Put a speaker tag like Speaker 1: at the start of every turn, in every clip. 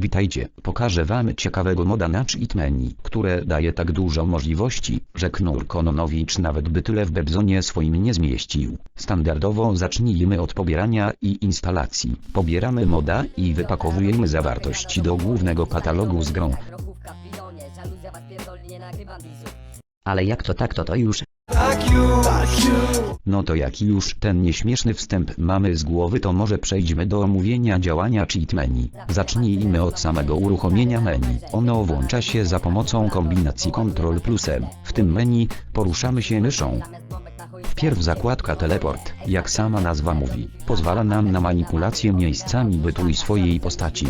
Speaker 1: Witajcie, pokażę wam ciekawego moda na cheat menu, które daje tak dużo możliwości, że Knur Kononowicz nawet by tyle w Bebzonie swoim nie zmieścił. Standardowo zacznijmy od pobierania i instalacji. Pobieramy moda i wypakowujemy zawartość do głównego katalogu z grą.
Speaker 2: Ale jak to tak to to już.
Speaker 1: No to jaki już ten nieśmieszny wstęp mamy z głowy to może przejdźmy do omówienia działania cheat menu. Zacznijmy od samego uruchomienia menu. Ono włącza się za pomocą kombinacji Ctrl plus M. W tym menu poruszamy się myszą. Wpierw zakładka teleport, jak sama nazwa mówi, pozwala nam na manipulację miejscami bytu i swojej postaci.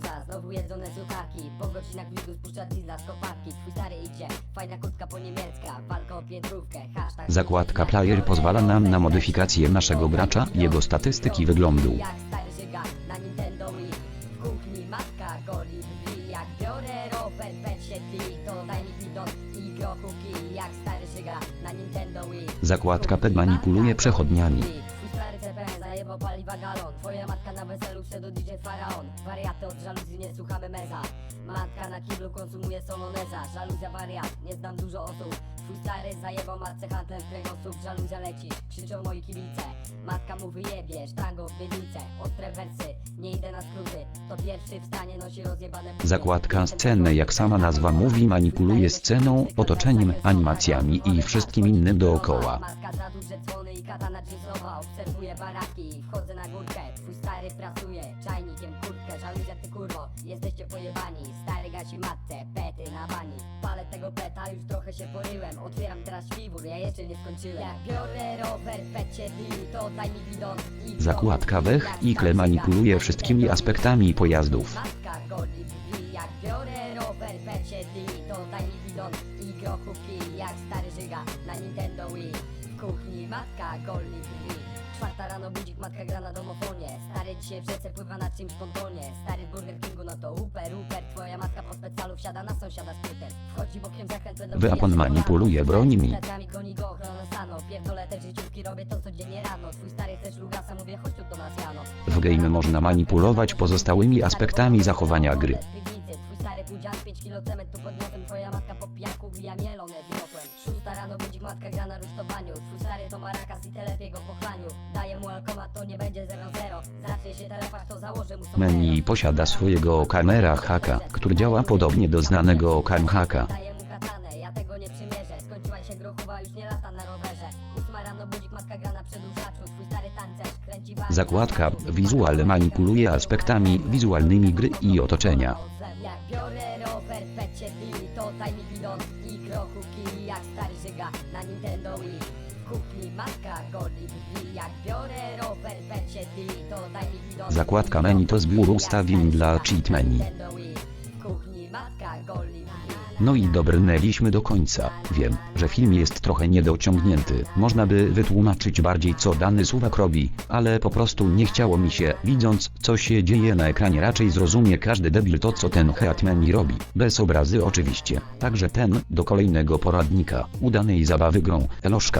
Speaker 3: Chujoza, znowu jedzone suchaki Po godzinach spuszcza diesla z kopaki Twój stary idzie, fajna kurtka po niemiecka Walka o piętrówkę, hashtag
Speaker 1: Zakładka player pozwala nam na modyfikację naszego gracza, jego statystyki wyglądu.
Speaker 3: Jak stary żyga na Nintendo Wii W kuchni matka goli drzwi Jak biorę rower, pet się tli To daj mi bidon i grochówki Jak stary żyga na Nintendo Wii
Speaker 1: Zakładka P manipuluje przechodniami.
Speaker 3: Zajebał paliwa galon. Twoja matka na weselu wszedł DJ Faraon. Wariaty od żaluzji nie słuchamy meza. Matka na kiblu konsumuje soloneza. Żaluzja wariat, nie znam dużo osób. Twój stary zajebał matce handlem kręgosłup. Żaluzja leci, krzyczą moi kibice. Matka mu wyjebie, sztangą w biednicę Ostre wersy, nie idę na skróty. To pierwszy w stanie nosi rozjebane.
Speaker 1: Zakładka sceny jak sama nazwa mówi manipuluje sceną, otoczeniem, animacjami i wszystkim innym dookoła.
Speaker 3: Matka za duże dzwony i jeansowa Obserwuję baraki, wchodzę na górkę. Twój stary pracuje, czajnikiem kurtkę. Ty kurwo, jesteście pojebani. Stary gasi matce, pety na bani. Palę tego peta, już trochę się poryłem. Otwieram teraz śpiwór, ja jeszcze nie skończyłem. Jak biorę rower, pecie dni To daj mi bidon i
Speaker 1: Zakładka wech i kle manipuluje wszystkimi aspektami pojazdów.
Speaker 3: Czwarta rano budzik, matka gra na domofonie. Stary dzisiaj w rzece pływa na czymś pontonie. Stary w Burger Kingu, no to uper, uper. Twoja matka po specjalu wsiada na sąsiada skuter. Wchodzi bokiem zakręt, będą
Speaker 1: Wyapon manipuluje brońmi.
Speaker 3: Goni go ochrona stanu Pierdolę te życiówki, robię to codziennie rano. Twój stary chcesz lugasa, mówię chodź
Speaker 1: game można manipulować pozostałymi aspektami zachowania gry.
Speaker 3: Twój stary pudzian, 5 kilo cementu pod nosem Twoja matka gra na rusztowaniu to marakas i telepie go po chlaniu Daję mu to nie będzie 0-0 Zacznie się to założę mu
Speaker 1: Menu posiada swojego kamera haka, który działa podobnie do znanego cam haka.
Speaker 3: Nie przymierzę. Skończyła się grochowa, już nie lata na rowerze. Ósma rano budzik, matka gra na przedłużaczu. Twój stary tancerz, kręci
Speaker 1: Zakładka Visual manipuluje aspektami wizualnymi gry i otoczenia.
Speaker 3: Jak biorę rower, pecie to daj mi bidon i Jak stary żyga na Nintendo Wii. Matka goli drzwi Jak biorę rower, pecie to bidon
Speaker 1: Zakładka menu to zbiór ustawień dla cheat menu.
Speaker 3: Kuchni matka goli drzwi
Speaker 1: No i dobrnęliśmy do końca. Wiem, że film jest trochę niedociągnięty. Można by wytłumaczyć bardziej co dany suwak robi, ale po prostu nie chciało mi się, widząc co się dzieje na ekranie raczej zrozumie każdy debil to co ten Hetmani robi. Bez obrazy oczywiście. Także ten, do kolejnego poradnika, udanej zabawy grą, Eloszka.